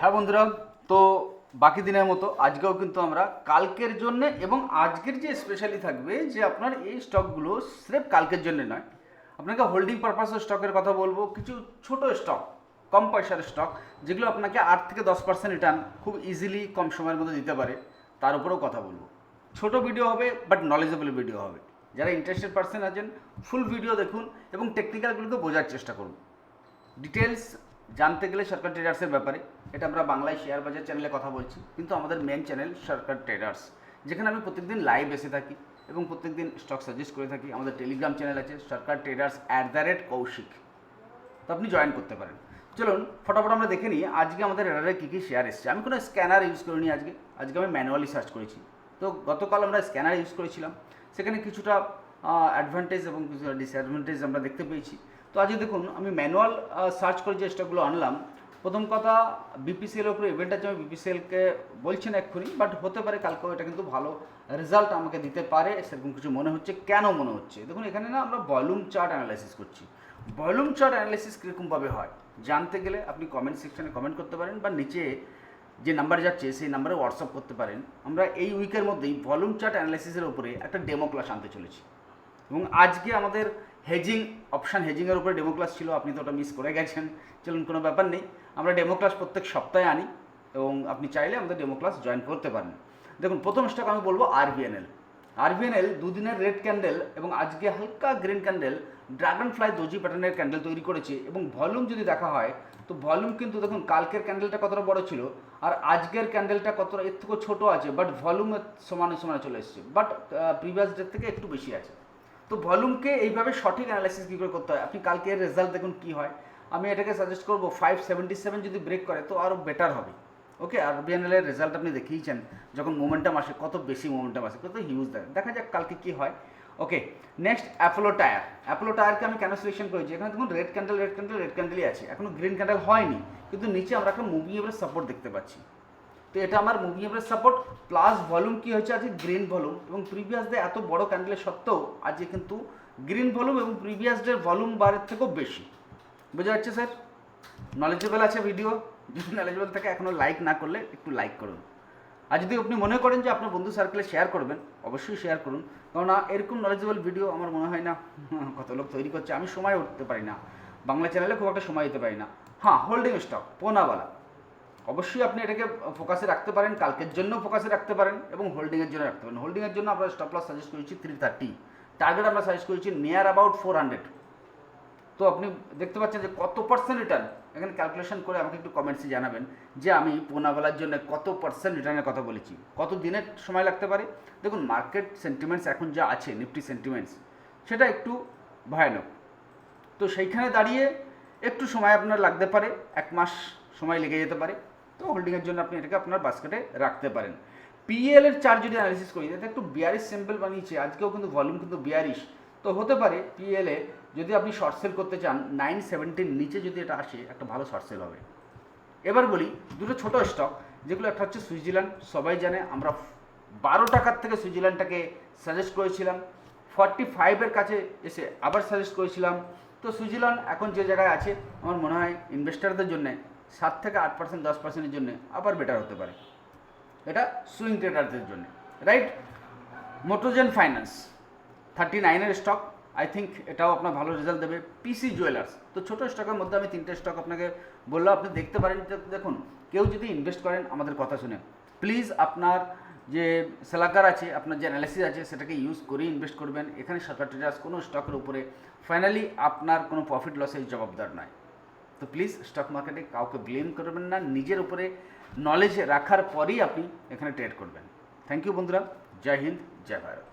হ্যাঁ বন্ধুরা, তো বাকি দিনের মতো আজকেও কিন্তু আমরা কালকের জন্য এবং আজকের যে স্পেশালি থাকবে যে আপনার এই স্টকগুলো স্রেফ কালকের জন্য নয়। আপনাকে হোল্ডিং পারপাসের স্টকের কথা বলব, কিছু ছোট স্টক কম পয়সার স্টক যেগুলো আপনাকে আট থেকে দশ পার্সেন্ট রিটার্ন খুব ইজিলি কম সময়ের মধ্যে দিতে পারে, তার উপরেও কথা বলব। ছোট ভিডিও হবে বাট নলেজেবল ভিডিও হবে। যারা ইন্টারেস্টেড পার্সন আছেন ফুল ভিডিও দেখুন এবং টেকনিক্যালগুলোকে বোঝার চেষ্টা করুন। ডিটেলস জানতে গেলে সরকার ট্রেডার্সের ব্যাপারে। এটা আমরা বাংলায় শেয়ার বাজার চ্যানেলে কথা বলছি। কিন্তু আমাদের মেন চ্যানেল সরকার ট্রেডার্স যেখানে আমি প্রত্যেকদিন লাইভ এসে থাকি এবং প্রত্যেকদিন স্টক সাজেস্ট করে থাকি। আমাদের টেলিগ্রাম চ্যানেল আছে, Sarkar traders at the rate Kaushik. তো আপনি জয়েন করতে পারেন। চলুন, ফটাফট আমরা দেখে নিই আজকে আমাদের রেডারে কী কী শেয়ার এসছে। আমি কোনো স্ক্যানার ইউজ করিনি আজকে। আজকে আমি ম্যানুয়ালি সার্চ করেছি। তো গতকাল আমরা স্ক্যানার ইউজ করেছিলাম। সেখানে কিছুটা অ্যাডভান্টেজ এবং কিছু ডিসঅ্যাডভান্টেজ আমরা দেখতে পেয়েছি। তো আজকে দেখুন, আমি ম্যানুয়াল সার্চ করে যে স্টকগুলো আনলাম প্রথম কথা বিপিসিএল উপরে ইভেন্ট আছে আমি বিপিসিএলকে বলছেন এক্ষুনি বাট হতে পারে কালকেও এটা কিন্তু ভালো রেজাল্ট আমাকে দিতে পারে, সেরকম কিছু মনে হচ্ছে, কেন মনে হচ্ছে? দেখুন, এখানে না আমরা ভলিউম চার্ট অ্যানালাইসিস করছি। ভলিউম চার্ট অ্যানালাইসিস কীরকমভাবে হয়? জানতে গেলে আপনি কমেন্ট সেকশনে কমেন্ট করতে পারেন, বা নিচে যে নাম্বার যাচ্ছে, সেই নাম্বারে হোয়াটসঅ্যাপ করতে পারেন। আমরা এই উইকের মধ্যেই ভলিউম চার্ট অ্যানালাইসিসের উপরে একটা ডেমো ক্লাস আনতে চলেছি। এবং আজকে আমাদের হেজিং অপশান হেজিংয়ের উপরে ডেমো ক্লাস ছিল, আপনি তো ওটা মিস করে গেছেন, চলুন কোনো ব্যাপার নেই। আমরা ডেমো ক্লাস প্রত্যেক সপ্তাহে আনি এবং আপনি চাইলে আমাদের ডেমো ক্লাস জয়েন করতে পারেন। দেখুন, প্রথম স্টক আমি বলব আরবিএনএল আরবিএনএল দুদিনের রেড ক্যান্ডেল এবং আজকে হালকা green candle dragon fly doji প্যাটার্নের ক্যান্ডেল তৈরি করেছে এবং ভলিউম যদি দেখা হয়, তো ভলিউম কিন্তু দেখুন কালকের ক্যান্ডেলটা কতটা বড় ছিল আর আজকের ক্যান্ডেলটা কতটা, এর থেকেও ছোটো আছে বাট ভলিউমের সমানে সমানে চলে এসেছে বাট প্রিভিয়াস ডের থেকে একটু বেশি আছে। তো ভলিউমকে এইভাবে সঠিক অ্যানালাইসিস কী করে করতে হয়? আপনি কালকের রেজাল্ট দেখুন কী হয়। আমি এটাকে সাজেস্ট করব ফাইভ সেভেন্টি সেভেন যদি ব্রেক করে, তো আরও বেটার হবে। ওকে আর বিএনএল এর রেজাল্ট আপনি দেখিয়েছেন যখন মোমেন্টাম আসে, কত বেশি মোমেন্টাম আসে, কত হিউজ দেয় দেখা যাক কালকে কী হয়। Okay next Apollo tyre Apollo টায়ারকে আমি কেন সিলেকশন করেছি এখানে দেখুন red candle red candle red ক্যান্ডেলই আছে। এখনও গ্রিন ক্যান্ডেল হয়নি, কিন্তু নিচে আমরা একটা মুভি এবার সাপোর্ট দেখতে পাচ্ছি। তো এটা আমার moving average support plus volume কী হয়েছে আজকে? গ্রিন ভলিউম এবং প্রিভিয়াস ডে এত বড় ক্যান্ডেলের সত্ত্বেও, আজকে কিন্তু গ্রিন ভলিউম এবং প্রিভিয়াস ডে ভলিউম বারের থেকেও বেশি। বোঝা যাচ্ছে, স্যার? নলেজেবল আছে ভিডিও যদি নলেজেবল থাকে এখনও লাইক না করলে একটু লাইক করুন। আর যদি আপনি মনে করেন যে আপনার বন্ধু সার্কেলে শেয়ার করবেন, অবশ্যই শেয়ার করুন। কেননা এরকম নলেজেবল ভিডিও আমার মনে হয় না, কত লোক তৈরি করছে, আমি সময় উঠতে পারি না। বাংলা চ্যানেলে খুব একটা সময় দিতে পারি না। হ্যাঁ হোল্ডিং স্টক পোনাওয়ালা। অবশ্যই আপনি এটাকে ফোকাসে রাখতে পারেন, কালকের জন্য ফোকাসে রাখতে পারেন এবং হোল্ডিংয়ের জন্য রাখতে পারেন। হোল্ডিংয়ের জন্য আমরা স্টপ লস সাজেস্ট করেছি থ্রি থার্টি টার্গেট আমরা সাজেস্ট করেছি নিয়ার অ্যাবাউট ফোর হান্ড্রেড তো আপনি দেখতে পাচ্ছেন যে কত পার্সেন্ট রিটার্ন এখানে ক্যালকুলেশন করে আমাকে একটু কমেন্টসে জানাবেন যে আমি পোনাবেলার জন্য কত পার্সেন্ট রিটার্নের কথা বলেছি। কত দিনের সময় লাগতে পারে? দেখুন মার্কেট সেন্টিমেন্টস এখন যা আছে নিফটি সেন্টিমেন্টস সেটা একটু ভয়ানক। তো সেইখানে দাঁড়িয়ে একটু সময় আপনার লাগতে পারে, এক মাস সময় লেগে যেতে পারে। তো হোল্ডিংয়ের জন্য আপনি এটাকে আপনার বাস্কেটে রাখতে পারেন। পিএল এর চার্ট যদি অ্যানালিসিস করি এটা একটু বিয়ারিশ সিম্পল বানিয়েছে। আজকেও কিন্তু ভলিউম কিন্তু বিয়ারিশ তো হতে পারে পিএল এ যদি আপনি শর্ট সেল করতে চান নাইন সেভেন্টির নিচে যদি এটা আসে, একটা ভালো শর্ট সেল হবে। এবার বলি, দুটো ছোট স্টক যেগুলো একটা হচ্ছে সুইজারল্যান্ড, সবাই জানে, আমরা বারো টাকার থেকে সুইজারল্যান্ডটাকে সাজেস্ট করেছিলাম ফর্টি ফাইভের কাছে এসে আবার সাজেস্ট করেছিলাম। তো সুইজারল্যান্ড এখন যে জায়গায় আছে, আমার মনে হয় ইনভেস্টারদের জন্য, সাত থেকে আট পার্সেন্ট দশ পার্সেন্টের জন্য আবার বেটার হতে পারে। এটা সুইং ট্রেডারদের জন্য রাইট মোটোজেন ফাইন্যান্স থার্টি নাইনের স্টক। আই থিঙ্ক এটাও আপনার ভালো রেজাল্ট দেবে। পিসি জুয়েলার্স তো ছোটো স্টকের মধ্যে আমি তিনটে স্টক আপনাকে বললাম। আপনি দেখতে পারেন দেখুন, কেউ যদি ইনভেস্ট করেন, আমাদের কথা শুনে। প্লিজ আপনার যে সেলাকার আছে, আপনার যে অ্যানালিসিস আছে, সেটাকে ইউজ করে ইনভেস্ট করবেন। এখানে সরকার ট্রেডার্স কোনো স্টকের উপরে। ফাইনালি আপনার কোনো প্রফিট লসের জবাবদার নয়। তো প্লিজ স্টক মার্কেটে কাউকে ব্লেম করবেন না। নিজের উপরে নলেজ রাখার পরেই আপনি এখানে ট্রেড করবেন। থ্যাংক ইউ বন্ধুরা। জয় হিন্দ, জয় ভারত।